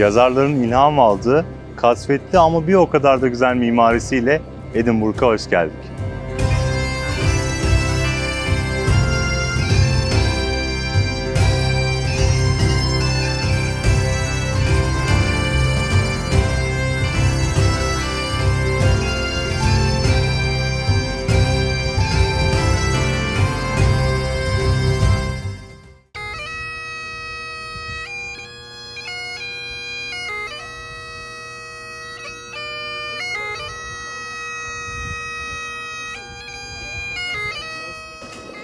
yazarların ilham aldığı kasvetli ama bir o kadar da güzel mimarisiyle Edinburgh'a hoş geldik.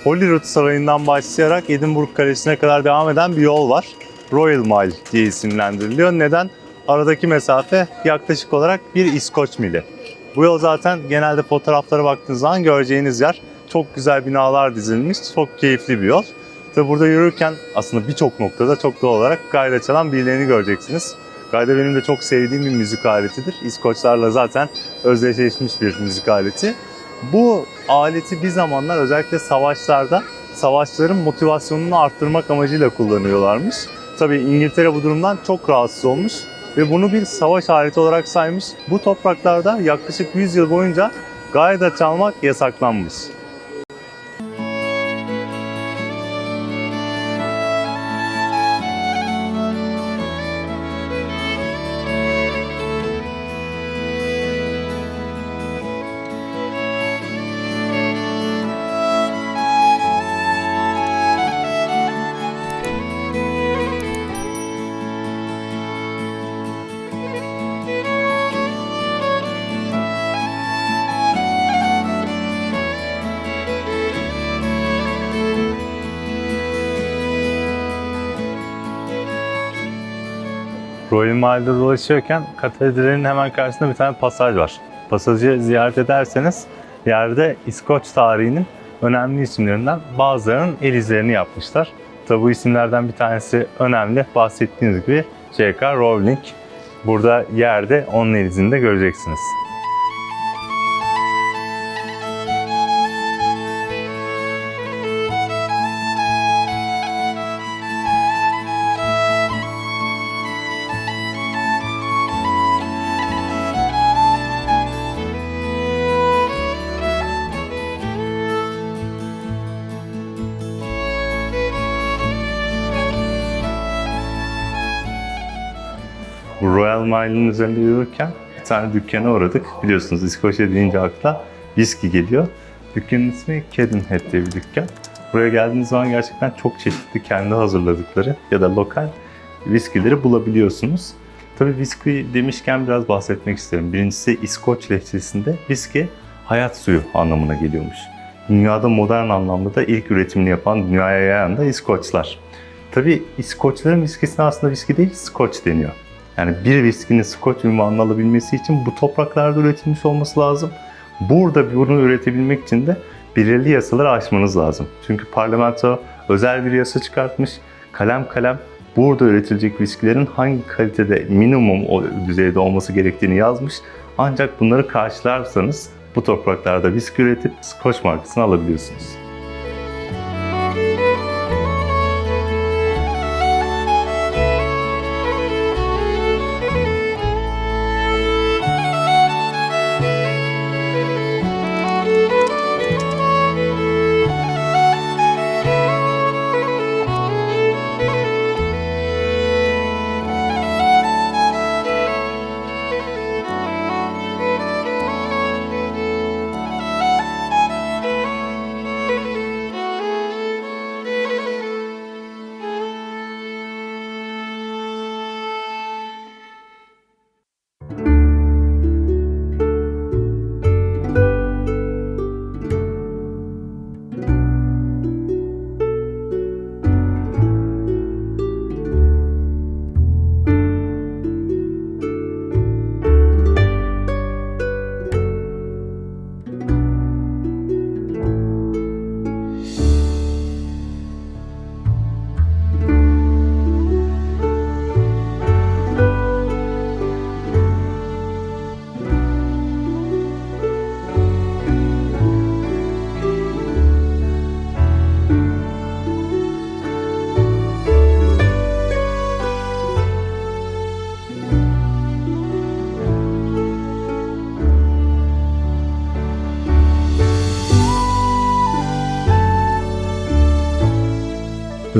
Holyrood Sarayı'ndan başlayarak Edinburgh Kalesi'ne kadar devam eden bir yol var. Royal Mile diye isimlendiriliyor. Neden? Aradaki mesafe yaklaşık olarak bir İskoç mili. Bu yol zaten genelde fotoğraflara baktığınız zaman göreceğiniz yer. Çok güzel binalar dizilmiş, çok keyifli bir yol. Tabi burada yürürken aslında birçok noktada çok doğal olarak gayda çalan birilerini göreceksiniz. Gayda benim de çok sevdiğim bir müzik aletidir. İskoçlarla zaten özdeşleşmiş bir müzik aleti. Bu aleti bir zamanlar özellikle savaşlarda savaşların motivasyonunu arttırmak amacıyla kullanıyorlarmış. Tabii İngiltere bu durumdan çok rahatsız olmuş ve bunu bir savaş aleti olarak saymış. Bu topraklarda yaklaşık 100 yıl boyunca gayda çalmak yasaklanmış. Royal Mile'de dolaşıyorken katedralin hemen karşısında bir tane pasaj var. Pasajı ziyaret ederseniz yerde İskoç tarihinin önemli isimlerinden bazılarının el izlerini yapmışlar. Tabi bu isimlerden bir tanesi önemli. Bahsettiğiniz gibi J.K. Rowling. Burada yerde onun el izini de göreceksiniz. Mile'ın üzerinde yürürken bir tane dükkana uğradık. Biliyorsunuz İskoçya deyince akla viski geliyor. Dükkanın ismi Cadenhead diye bir dükkan. Buraya geldiğiniz zaman gerçekten çok çeşitli kendi hazırladıkları ya da lokal viskileri bulabiliyorsunuz. Tabii viski demişken biraz bahsetmek isterim. Birincisi İskoç lehçesinde viski hayat suyu anlamına geliyormuş. Dünyada modern anlamda da ilk üretimini yapan, dünyaya yayan da İskoçlar. Tabii İskoçların viskisine aslında viski değil, Skoç deniyor. Yani bir viskinin Scotch ünvanını alabilmesi için bu topraklarda üretilmiş olması lazım. Burada bunu üretebilmek için de belirli yasaları aşmanız lazım. Çünkü parlamento özel bir yasa çıkartmış. Kalem kalem burada üretilecek viskilerin hangi kalitede minimum o düzeyde olması gerektiğini yazmış. Ancak bunları karşılarsanız bu topraklarda viski üretip Scotch markasını alabiliyorsunuz.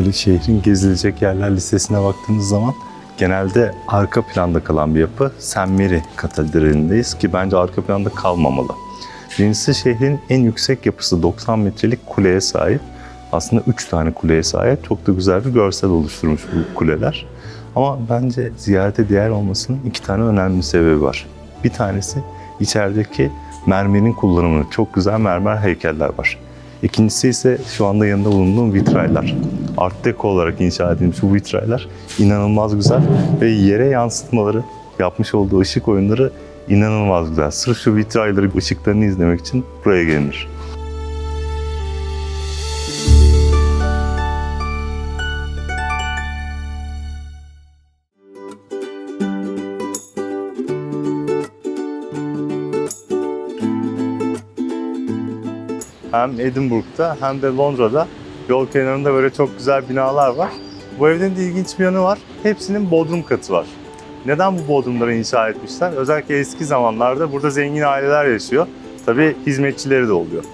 Böyle şehrin gezilecek yerler listesine baktığımız zaman genelde arka planda kalan bir yapı St. Mary Katedrali'ndeyiz ki bence arka planda kalmamalı. Birincisi şehrin en yüksek yapısı 90 metrelik kuleye sahip. Aslında 3 tane kuleye sahip. Çok da güzel bir görsel oluşturmuş bu kuleler. Ama bence ziyarete değer olmasının iki tane önemli sebebi var. Bir tanesi içerideki mermerin kullanımı. Çok güzel mermer heykeller var. İkincisi ise şu anda yanında bulunduğum vitraylar. Art Deco olarak inşa edilmiş bu vitraylar inanılmaz güzel ve yere yansıtmaları, yapmış olduğu ışık oyunları inanılmaz güzel. Sırf şu vitrayları, ışıklarını izlemek için buraya gelinir. Hem Edinburgh'da hem de Londra'da yol kenarında böyle çok güzel binalar var. Bu evlerin de ilginç bir yanı var. Hepsinin bodrum katı var. Neden bu bodrumları inşa etmişler? Özellikle eski zamanlarda burada zengin aileler yaşıyor. Tabii hizmetçileri de oluyor.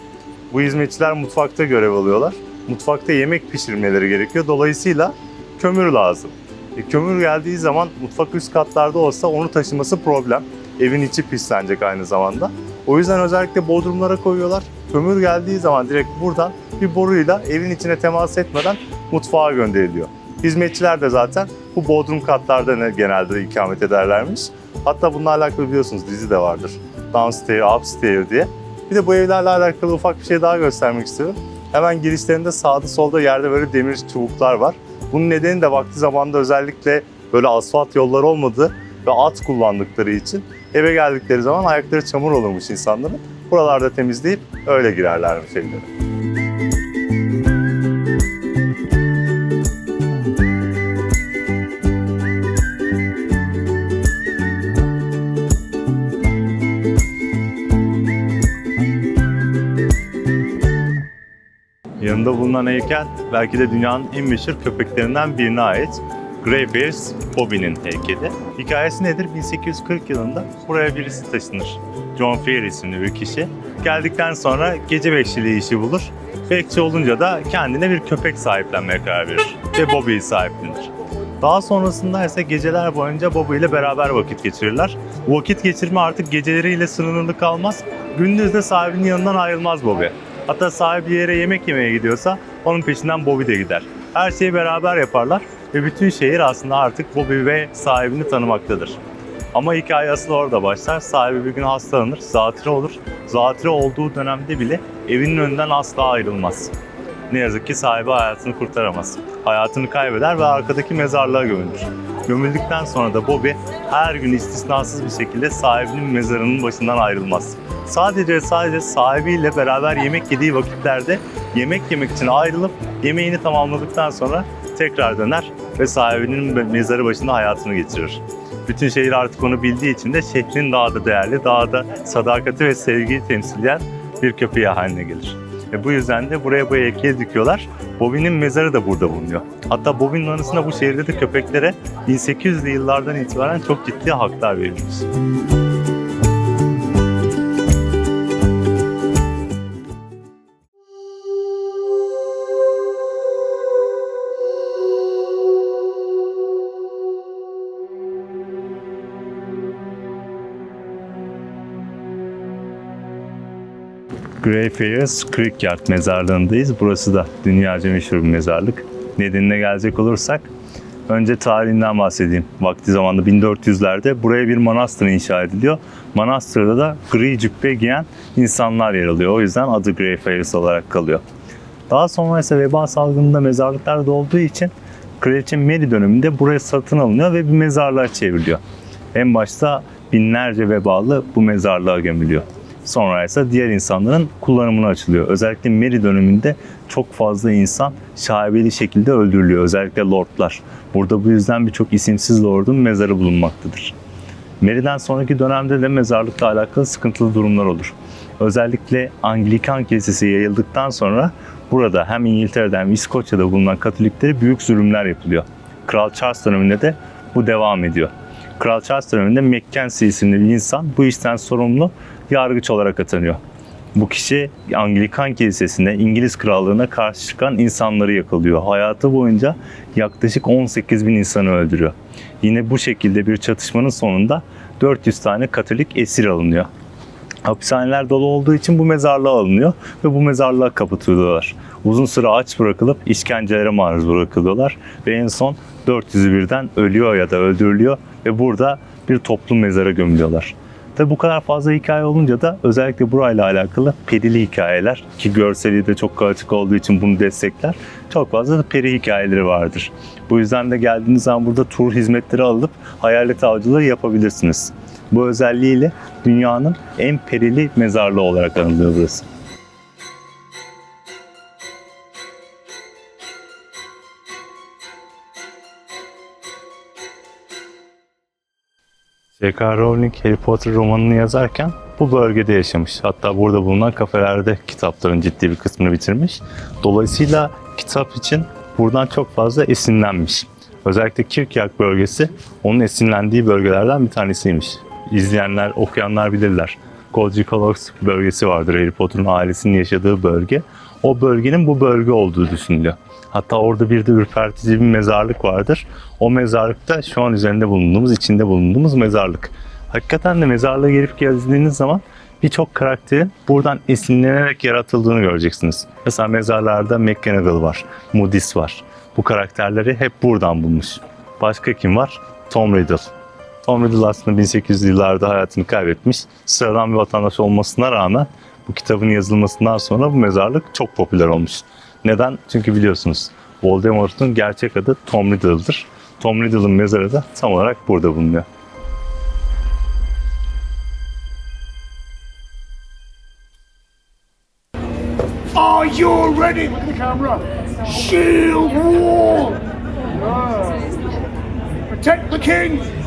Bu hizmetçiler mutfakta görev alıyorlar. Mutfakta yemek pişirmeleri gerekiyor. Dolayısıyla kömür lazım. E, kömür geldiği zaman mutfak üst katlarda olsa onu taşıması problem. Evin içi pislenecek aynı zamanda. O yüzden özellikle bodrumlara koyuyorlar. Kömür geldiği zaman direkt buradan bir boruyla evin içine temas etmeden mutfağa gönderiliyor. Hizmetçiler de zaten bu bodrum katlarda ne- genelde ikamet ederlermiş. Hatta bununla alakalı biliyorsunuz dizi de vardır. Downstairs, Upstairs diye. Bir de bu evlerle alakalı ufak bir şey daha göstermek istiyorum. Hemen girişlerinde sağda solda yerde böyle demir çubuklar var. Bunun nedeni de vakti zamanında özellikle böyle asfalt yollar olmadığı ve at kullandıkları için eve geldikleri zaman ayakları çamur olurmuş insanların. Buralarda temizleyip öyle girerlermiş evlere. Yanında bulunan heykel belki de dünyanın en meşhur köpeklerinden birine ait. Grey Bears Bobby'nin heykeli. Hikayesi nedir? 1840 yılında buraya birisi taşınır. John Fair isimli bir kişi. Geldikten sonra gece bekçiliği işi bulur. Bekçi olunca da kendine bir köpek sahiplenmeye karar verir. Ve Bobby'yi sahiplenir. Daha sonrasında ise geceler boyunca Bobby ile beraber vakit geçirirler. Vakit geçirme artık geceleriyle sınırlı kalmaz. Gündüz de sahibinin yanından ayrılmaz Bobby. Hatta sahibi bir yere yemek yemeye gidiyorsa onun peşinden Bobby de gider. Her şeyi beraber yaparlar ve bütün şehir aslında artık Bobby ve sahibini tanımaktadır. Ama hikaye asıl orada başlar. Sahibi bir gün hastalanır, zatürre olur. Zatürre olduğu dönemde bile evinin önünden asla ayrılmaz. Ne yazık ki sahibi hayatını kurtaramaz. Hayatını kaybeder ve arkadaki mezarlığa gömülür. Gömüldükten sonra da Bobby her gün istisnasız bir şekilde sahibinin mezarının başından ayrılmaz. Sadece sadece sahibiyle beraber yemek yediği vakitlerde yemek yemek için ayrılıp yemeğini tamamladıktan sonra tekrar döner ve sahibinin mezarı başında hayatını geçirir. Bütün şehir artık onu bildiği için de şehrin daha da değerli, daha da sadakati ve sevgiyi temsilen bir köpeği haline gelir. Ve bu yüzden de buraya bu heykeli dikiyorlar. Bobby'nin mezarı da burada bulunuyor. Hatta Bobby'nin anısına bu şehirde de köpeklere 1800'lü yıllardan itibaren çok ciddi haklar verilmiş. Greyfriars Creekyard mezarlığındayız. Burası da dünyaca meşhur bir mezarlık. Nedenine gelecek olursak önce tarihinden bahsedeyim. Vakti zamanında 1400'lerde buraya bir manastır inşa ediliyor. Manastırda da gri cübbe giyen insanlar yer alıyor. O yüzden adı Greyfriars olarak kalıyor. Daha sonra ise veba salgınında mezarlıklar dolduğu için Kraliçe Mary döneminde buraya satın alınıyor ve bir mezarlığa çevriliyor. En başta binlerce vebalı bu mezarlığa gömülüyor. Sonra ise diğer insanların kullanımına açılıyor. Özellikle Mary döneminde çok fazla insan şaibeli şekilde öldürülüyor. Özellikle lordlar. Burada bu yüzden birçok isimsiz lordun mezarı bulunmaktadır. Mary'den sonraki dönemde de mezarlıkla alakalı sıkıntılı durumlar olur. Özellikle Anglikan kilisesi yayıldıktan sonra burada hem İngiltere'de hem İskoçya'da bulunan Katoliklere büyük zulümler yapılıyor. Kral Charles döneminde de bu devam ediyor. Kral Charles döneminde Mackenzie isimli bir insan bu işten sorumlu yargıç olarak atanıyor. Bu kişi Anglikan Kilisesi'ne, İngiliz Krallığı'na karşı çıkan insanları yakalıyor. Hayatı boyunca yaklaşık 18 bin insanı öldürüyor. Yine bu şekilde bir çatışmanın sonunda 400 tane Katolik esir alınıyor. Hapishaneler dolu olduğu için bu mezarlığa alınıyor ve bu mezarlığa kapatılıyorlar. Uzun süre aç bırakılıp işkencelere maruz bırakılıyorlar ve en son 400'ü birden ölüyor ya da öldürülüyor ve burada bir toplu mezara gömülüyorlar. Tabi bu kadar fazla hikaye olunca da özellikle burayla alakalı perili hikayeler ki görseli de çok açık olduğu için bunu destekler. Çok fazla da peri hikayeleri vardır. Bu yüzden de geldiğiniz zaman burada tur hizmetleri alıp hayalet avcılığı yapabilirsiniz. Bu özelliğiyle dünyanın en perili mezarlığı olarak anılıyor burası. J.K. Rowling Harry Potter romanını yazarken bu bölgede yaşamış. Hatta burada bulunan kafelerde kitapların ciddi bir kısmını bitirmiş. Dolayısıyla kitap için buradan çok fazla esinlenmiş. Özellikle Kirkyak bölgesi onun esinlendiği bölgelerden bir tanesiymiş. İzleyenler, okuyanlar bilirler. Golgi Koloks bölgesi vardır Harry Potter'ın ailesinin yaşadığı bölge. O bölgenin bu bölge olduğu düşünülüyor. Hatta orada bir de ürpertici bir mezarlık vardır. O mezarlıkta şu an üzerinde bulunduğumuz, içinde bulunduğumuz mezarlık. Hakikaten de mezarlığa gelip gezdiğiniz zaman birçok karakterin buradan esinlenerek yaratıldığını göreceksiniz. Mesela mezarlarda McGonagall var, Moody's var. Bu karakterleri hep buradan bulmuş. Başka kim var? Tom Riddle. Tom Riddle aslında 1800'lü yıllarda hayatını kaybetmiş. Sıradan bir vatandaş olmasına rağmen bu kitabın yazılmasından sonra bu mezarlık çok popüler olmuş. Neden? Çünkü biliyorsunuz Voldemort'un gerçek adı Tom Riddle'dır. Tom Riddle'ın mezarı da tam olarak burada bulunuyor. Are you ready? At the camera. Shield wall. Protect the king.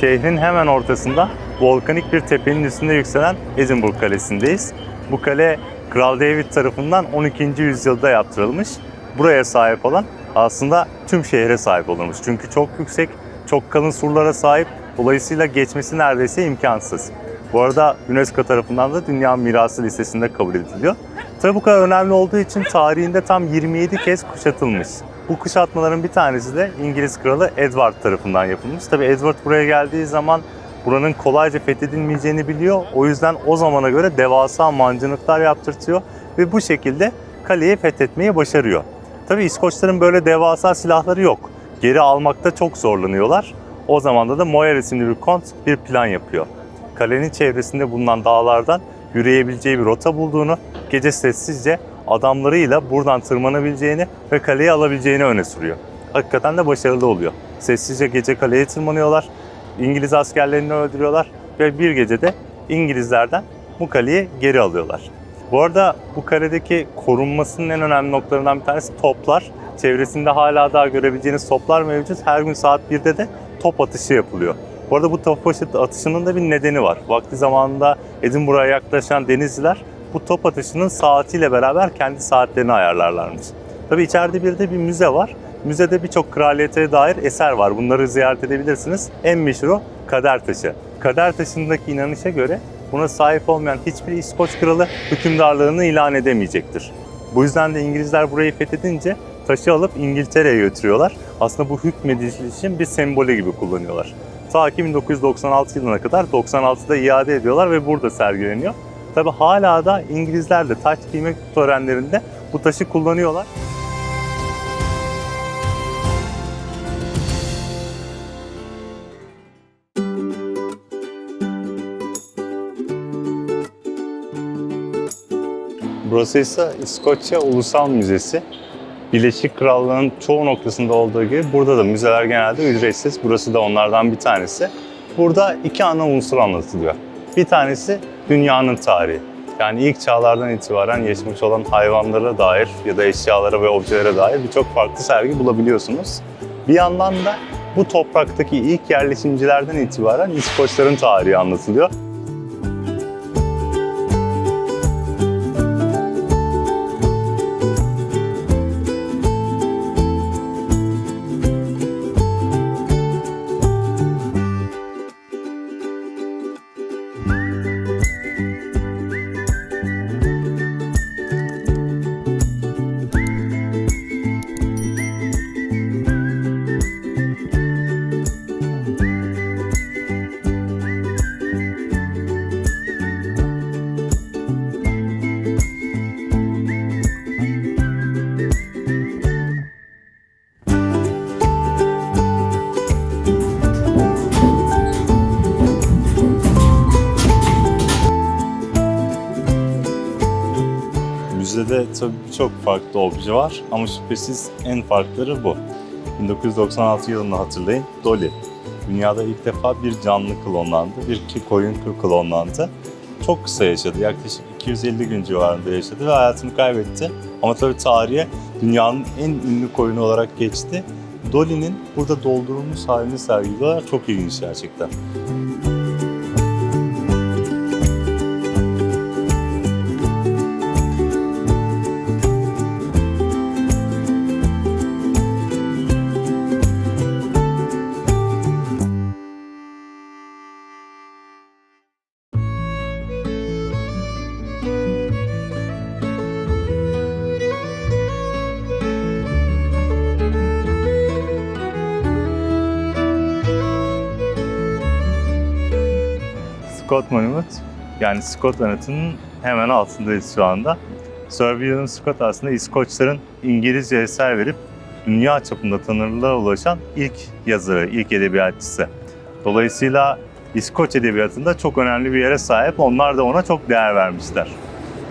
Şehrin hemen ortasında volkanik bir tepenin üstünde yükselen Edinburgh Kalesi'ndeyiz. Bu kale Kral David tarafından 12. yüzyılda yaptırılmış. Buraya sahip olan aslında tüm şehre sahip olurmuş. Çünkü çok yüksek, çok kalın surlara sahip. Dolayısıyla geçmesi neredeyse imkansız. Bu arada UNESCO tarafından da Dünya Mirası listesinde kabul ediliyor. Tabi bu kadar önemli olduğu için tarihinde tam 27 kez kuşatılmış. Bu kuşatmaların bir tanesi de İngiliz Kralı Edward tarafından yapılmış. Tabi Edward buraya geldiği zaman buranın kolayca fethedilmeyeceğini biliyor. O yüzden o zamana göre devasa mancınıklar yaptırtıyor ve bu şekilde kaleyi fethetmeyi başarıyor. Tabi İskoçların böyle devasa silahları yok. Geri almakta çok zorlanıyorlar. O zamanda da Moyer isimli bir kont bir plan yapıyor. Kalenin çevresinde bulunan dağlardan yürüyebileceği bir rota bulduğunu, gece sessizce adamlarıyla buradan tırmanabileceğini ve kaleyi alabileceğini öne sürüyor. Hakikaten de başarılı oluyor. Sessizce gece kaleye tırmanıyorlar, İngiliz askerlerini öldürüyorlar ve bir gecede İngilizlerden bu kaleyi geri alıyorlar. Bu arada bu kaledeki korunmasının en önemli noktalarından bir tanesi toplar. Çevresinde hala daha görebileceğiniz toplar mevcut. Her gün saat 1'de de top atışı yapılıyor. Bu arada bu top atışının da bir nedeni var. Vakti zamanında Edinburgh'a yaklaşan denizciler bu top atışının saatiyle beraber kendi saatlerini ayarlarlarmış. Tabi içeride bir de bir müze var. Müzede birçok kraliyete dair eser var. Bunları ziyaret edebilirsiniz. En meşhuru Kader Taşı. Kader Taşı'ndaki inanışa göre buna sahip olmayan hiçbir İskoç kralı hükümdarlığını ilan edemeyecektir. Bu yüzden de İngilizler burayı fethedince taşı alıp İngiltere'ye götürüyorlar. Aslında bu hükmedilişin bir sembolü gibi kullanıyorlar. Ta ki 1996 yılına kadar 96'da iade ediyorlar ve burada sergileniyor. Tabi hala da İngilizler de taç giyme törenlerinde bu taşı kullanıyorlar. Burası ise İskoçya Ulusal Müzesi. Birleşik Krallığın çoğu noktasında olduğu gibi burada da müzeler genelde ücretsiz. Burası da onlardan bir tanesi. Burada iki ana unsur anlatılıyor. Bir tanesi dünyanın tarihi. Yani ilk çağlardan itibaren yaşamış olan hayvanlara dair ya da eşyalara ve objelere dair birçok farklı sergi bulabiliyorsunuz. Bir yandan da bu topraktaki ilk yerleşimcilerden itibaren İskoçların tarihi anlatılıyor. Tabii birçok farklı obje var ama şüphesiz en farkları bu. 1996 yılını hatırlayın, Dolly. Dünyada ilk defa bir canlı klonlandı, bir koyun klonlandı. Çok kısa yaşadı, yaklaşık 250 gün civarında yaşadı ve hayatını kaybetti. Ama tabii tarihe dünyanın en ünlü koyunu olarak geçti. Dolly'nin burada doldurulmuş halini sergiliyorlar. Çok ilginç gerçekten. Yani Scott anıtının hemen altındayız şu anda. Sir William Scott aslında İskoçların İngilizce eser verip dünya çapında tanınırlığa ulaşan ilk yazarı, ilk edebiyatçısı. Dolayısıyla İskoç edebiyatında çok önemli bir yere sahip. Onlar da ona çok değer vermişler.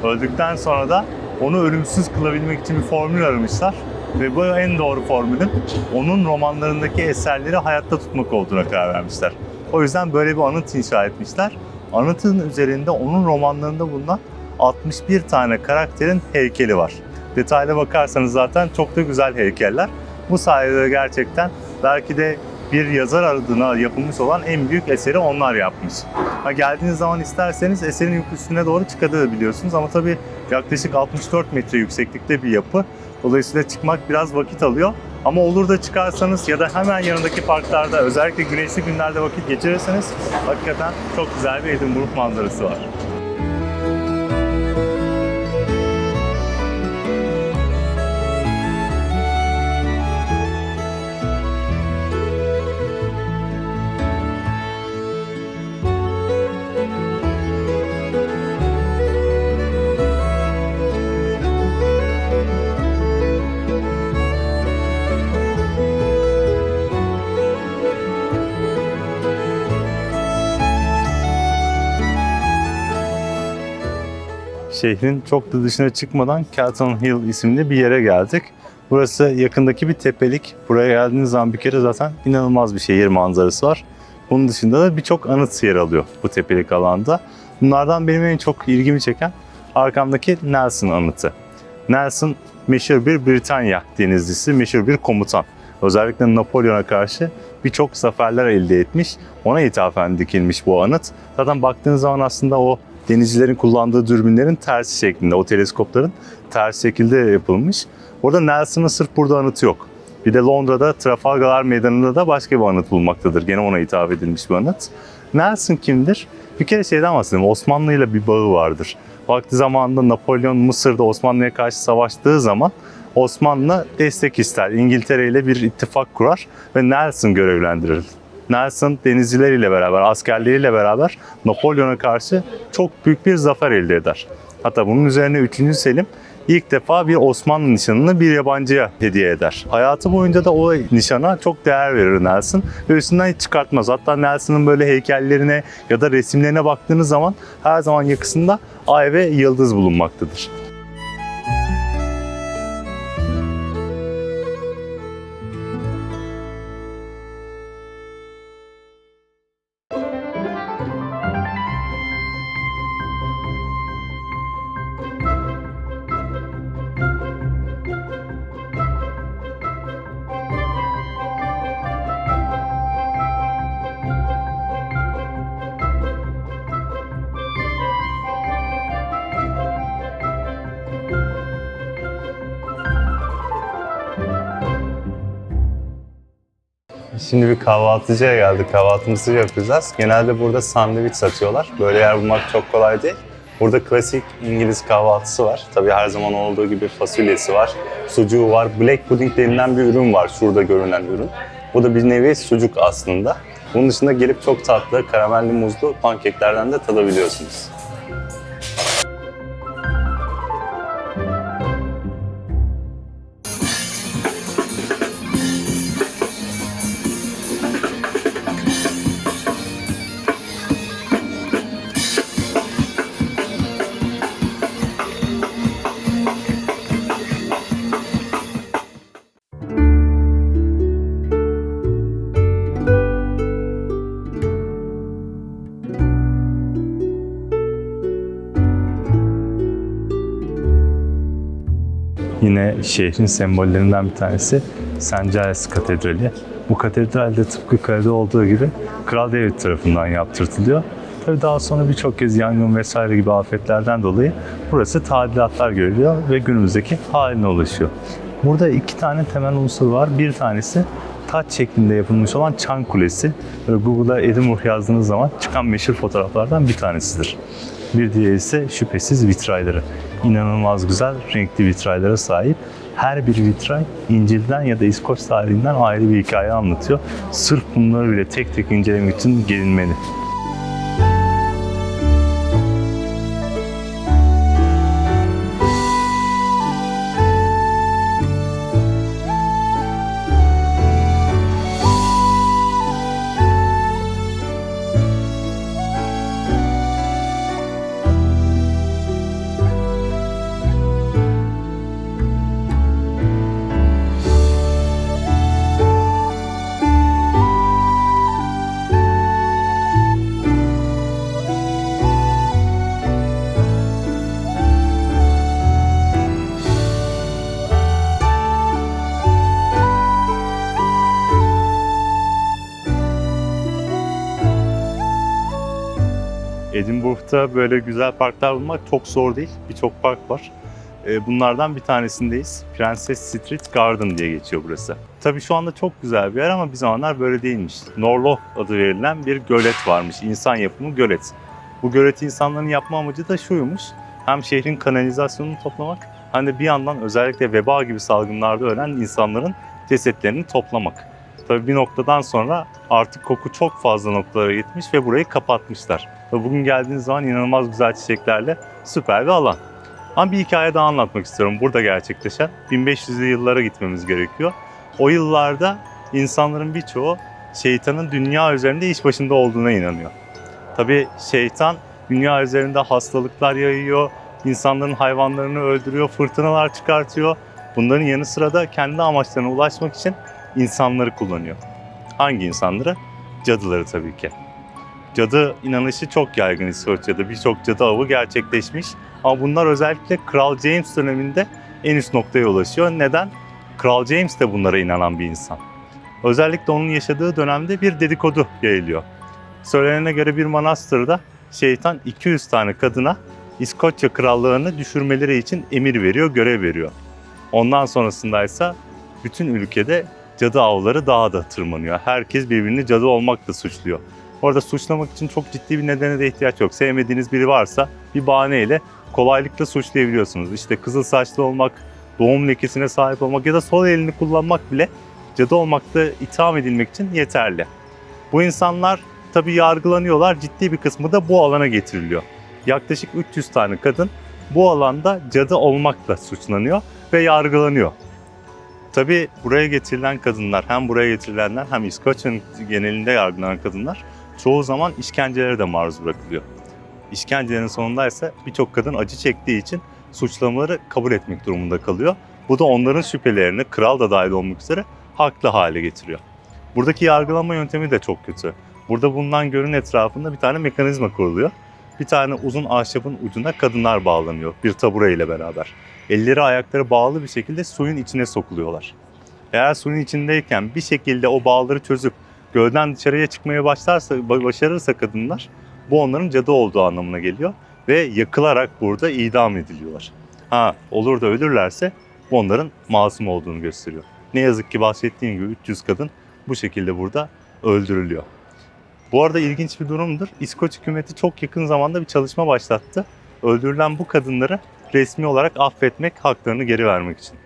Öldükten sonra da onu ölümsüz kılabilmek için bir formül aramışlar. Ve bu en doğru formülün onun romanlarındaki eserleri hayatta tutmak olduğuna karar vermişler. O yüzden böyle bir anıt inşa etmişler. Anıtın üzerinde onun romanlarında bulunan 61 tane karakterin heykeli var. Detaylı bakarsanız zaten çok da güzel heykeller. Bu sayede gerçekten belki de bir yazar adına yapılmış olan en büyük eseri onlar yapmış. Ha, geldiğiniz zaman isterseniz eserin üstüne doğru çıkabiliyorsunuz ama tabii yaklaşık 64 metre yükseklikte bir yapı. Dolayısıyla çıkmak biraz vakit alıyor. Ama olur da çıkarsanız ya da hemen yanındaki parklarda özellikle güneşli günlerde vakit geçirirseniz hakikaten çok güzel bir Edinburgh manzarası var. Şehrin çok da dışına çıkmadan Kelton Hill isimli bir yere geldik. Burası yakındaki bir tepelik. Buraya geldiğiniz zaman bir kere zaten inanılmaz bir şehir manzarası var. Bunun dışında da birçok anıt yer alıyor bu tepelik alanda. Bunlardan benim en çok ilgimi çeken arkamdaki Nelson anıtı. Nelson meşhur bir Britanya denizcisi, meşhur bir komutan. Özellikle Napolyon'a karşı birçok zaferler elde etmiş. Ona ithafen dikilmiş bu anıt. Zaten baktığınız zaman aslında o denizcilerin kullandığı dürbünlerin tersi şeklinde, o teleskopların ters şekilde yapılmış. Orada Nelson'ın sırf burada anıtı yok. Bir de Londra'da Trafalgar Meydanı'nda da başka bir anıt bulmaktadır. Gene ona hitap edilmiş bir anıt. Nelson kimdir? Bir kere şeyden bahsedeyim. Osmanlı ile bir bağı vardır. Vakti zamanında Napolyon Mısır'da Osmanlı'ya karşı savaştığı zaman Osmanlı destek ister. İngiltere ile bir ittifak kurar ve Nelson görevlendirir. Nelson denizcileriyle beraber, askerleriyle beraber Napolyon'a karşı çok büyük bir zafer elde eder. Hatta bunun üzerine 3. Selim ilk defa bir Osmanlı nişanını bir yabancıya hediye eder. Hayatı boyunca da o nişana çok değer verir Nelson ve üstünden hiç çıkartmaz. Hatta Nelson'ın böyle heykellerine ya da resimlerine baktığınız zaman her zaman yakasında ay ve yıldız bulunmaktadır. Şimdi bir kahvaltıcıya geldik. Kahvaltımızı yapacağız. Genelde burada sandviç satıyorlar. Böyle yer bulmak çok kolay değil. Burada klasik İngiliz kahvaltısı var. Tabii her zaman olduğu gibi fasulyesi var, sucuğu var. Black pudding denilen bir ürün var. Şurada görünen ürün. Bu da bir nevi sucuk aslında. Bunun dışında gelip çok tatlı karamelli muzlu pankeklerden de tadabiliyorsunuz. Yine şehrin sembollerinden bir tanesi. Giles Katedrali. Bu katedral de tıpkı kalede olduğu gibi Kral David tarafından yaptırtılıyor. Tabii daha sonra birçok kez yangın vesaire gibi afetlerden dolayı burası tadilatlar görülüyor ve günümüzdeki haline ulaşıyor. Burada iki tane temel unsur var. Bir tanesi taç şeklinde yapılmış olan Çan Kulesi. Böyle Google'a Edinburgh yazdığınız zaman çıkan meşhur fotoğraflardan bir tanesidir. Bir diğeri ise şüphesiz vitrayları. İnanılmaz güzel renkli vitraylara sahip. Her bir vitray İncil'den ya da İskoç tarihinden ayrı bir hikaye anlatıyor. Sırf bunları bile tek tek incelemek için gelinmeli. Edinburgh'da böyle güzel parklar bulmak çok zor değil. Birçok park var. Ee, Bunlardan bir tanesindeyiz. Princess Street Garden diye geçiyor burası. Tabii şu anda çok güzel bir yer ama bir zamanlar böyle değilmiş. Norloch adı verilen bir gölet varmış. İnsan yapımı gölet. Bu göleti insanların yapma amacı da şuymuş. Hem şehrin kanalizasyonunu toplamak hem de bir yandan özellikle veba gibi salgınlarda ölen insanların cesetlerini toplamak. Tabii bir noktadan sonra artık koku çok fazla noktalara gitmiş ve burayı kapatmışlar. Ve bugün geldiğiniz zaman inanılmaz güzel çiçeklerle süper bir alan. Ama bir hikaye daha anlatmak istiyorum burada gerçekleşen. 1500'lü yıllara gitmemiz gerekiyor. O yıllarda insanların birçoğu şeytanın dünya üzerinde iş başında olduğuna inanıyor. Tabii şeytan dünya üzerinde hastalıklar yayıyor, insanların hayvanlarını öldürüyor, fırtınalar çıkartıyor. Bunların yanı sıra da kendi amaçlarına ulaşmak için insanları kullanıyor. Hangi insanları? Cadıları tabii ki. Cadı inanışı çok yaygın İskoçya'da. Birçok cadı avı gerçekleşmiş. Ama bunlar özellikle Kral James döneminde en üst noktaya ulaşıyor. Neden? Kral James de bunlara inanan bir insan. Özellikle onun yaşadığı dönemde bir dedikodu yayılıyor. Söylenene göre bir manastırda şeytan 200 tane kadına İskoçya krallığını düşürmeleri için emir veriyor, görev veriyor. Ondan sonrasında ise bütün ülkede cadı avları daha da tırmanıyor. Herkes birbirini cadı olmakla suçluyor. Orada suçlamak için çok ciddi bir nedene de ihtiyaç yok. Sevmediğiniz biri varsa bir bahaneyle kolaylıkla suçlayabiliyorsunuz. İşte kızıl saçlı olmak, doğum lekesine sahip olmak ya da sol elini kullanmak bile cadı olmakta itham edilmek için yeterli. Bu insanlar tabii yargılanıyorlar. Ciddi bir kısmı da bu alana getiriliyor. Yaklaşık 300 tane kadın bu alanda cadı olmakla suçlanıyor ve yargılanıyor. Tabii buraya getirilen kadınlar, hem buraya getirilenler hem İskoçya'nın genelinde yargılanan kadınlar çoğu zaman işkencelere de maruz bırakılıyor. İşkencelerin sonunda ise birçok kadın acı çektiği için suçlamaları kabul etmek durumunda kalıyor. Bu da onların şüphelerini, kral da dahil olmak üzere haklı hale getiriyor. Buradaki yargılama yöntemi de çok kötü. Burada bulunan gölün etrafında bir tane mekanizma kuruluyor. Bir tane uzun ahşabın ucuna kadınlar bağlanıyor bir tabure ile beraber. Elleri ayakları bağlı bir şekilde suyun içine sokuluyorlar. Eğer suyun içindeyken bir şekilde o bağları çözüp gölden dışarıya çıkmaya başlarsa, başarırsa kadınlar bu onların cadı olduğu anlamına geliyor ve yakılarak burada idam ediliyorlar. Ha olur da ölürlerse bu onların masum olduğunu gösteriyor. Ne yazık ki bahsettiğim gibi 300 kadın bu şekilde burada öldürülüyor. Bu arada ilginç bir durumdur. İskoç hükümeti çok yakın zamanda bir çalışma başlattı. Öldürülen bu kadınları resmi olarak affetmek, haklarını geri vermek için.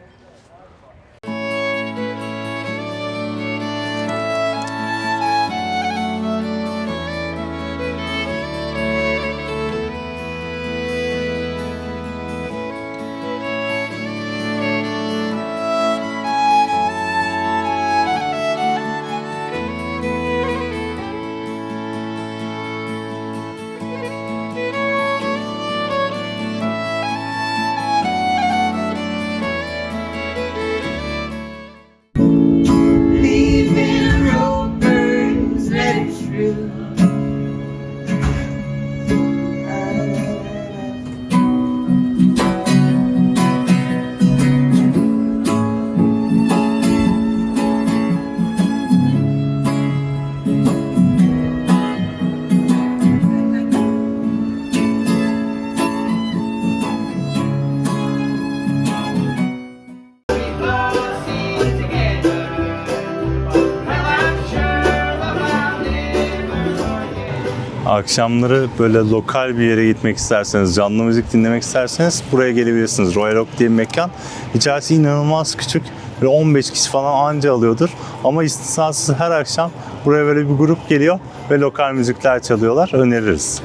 Akşamları böyle lokal bir yere gitmek isterseniz, canlı müzik dinlemek isterseniz buraya gelebilirsiniz. Royal Oak diye bir mekan. İçerisi inanılmaz küçük. Böyle 15 kişi falan anca alıyordur. Ama istisnasız her akşam buraya böyle bir grup geliyor ve lokal müzikler çalıyorlar. Öneririz.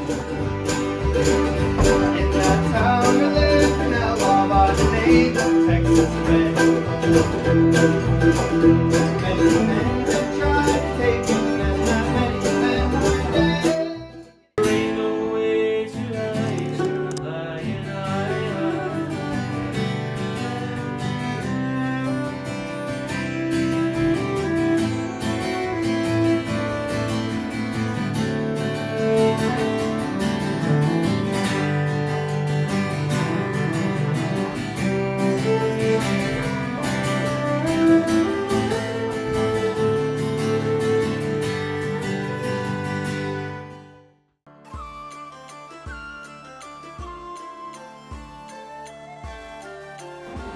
In that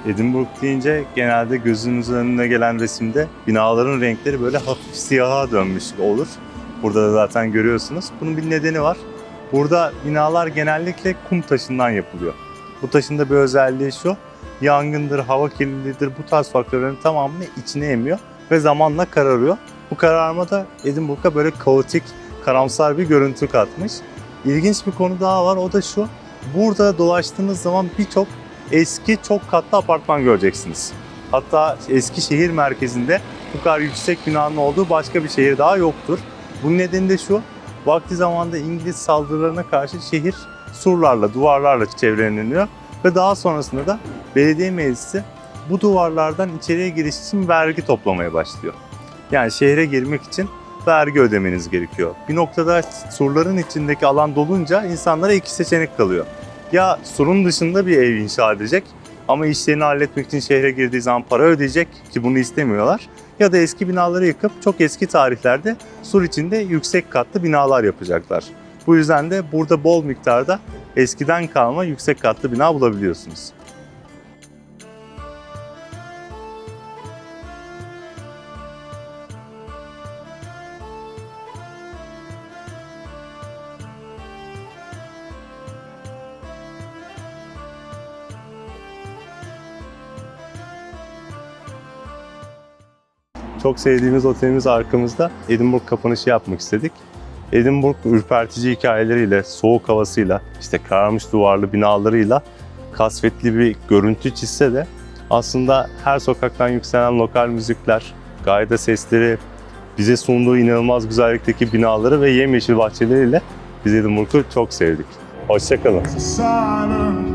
Edinburgh deyince genelde gözünüzün önüne gelen resimde binaların renkleri böyle hafif siyaha dönmüş olur. Burada da zaten görüyorsunuz. Bunun bir nedeni var. Burada binalar genellikle kum taşından yapılıyor. Bu taşın da bir özelliği şu. Yangındır, hava kirliliğidir bu tarz faktörlerin tamamını içine emiyor ve zamanla kararıyor. Bu kararma da Edinburgh'a böyle kaotik, karamsar bir görüntü katmış. İlginç bir konu daha var o da şu. Burada dolaştığınız zaman birçok eski çok katlı apartman göreceksiniz. Hatta eski şehir merkezinde bu kadar yüksek binanın olduğu başka bir şehir daha yoktur. Bunun nedeni de şu, vakti zamanda İngiliz saldırılarına karşı şehir surlarla, duvarlarla çevreleniyor ve daha sonrasında da belediye meclisi bu duvarlardan içeriye giriş için vergi toplamaya başlıyor. Yani şehre girmek için vergi ödemeniz gerekiyor. Bir noktada surların içindeki alan dolunca insanlara iki seçenek kalıyor ya surun dışında bir ev inşa edecek ama işlerini halletmek için şehre girdiği zaman para ödeyecek ki bunu istemiyorlar. Ya da eski binaları yıkıp çok eski tarihlerde sur içinde yüksek katlı binalar yapacaklar. Bu yüzden de burada bol miktarda eskiden kalma yüksek katlı bina bulabiliyorsunuz. Çok sevdiğimiz otelimiz arkamızda. Edinburgh kapanışı yapmak istedik. Edinburgh ürpertici hikayeleriyle, soğuk havasıyla, işte kararmış duvarlı binalarıyla kasvetli bir görüntü çizse de aslında her sokaktan yükselen lokal müzikler, gayda sesleri, bize sunduğu inanılmaz güzellikteki binaları ve yemyeşil bahçeleriyle biz Edinburgh'u çok sevdik. Hoşçakalın. silent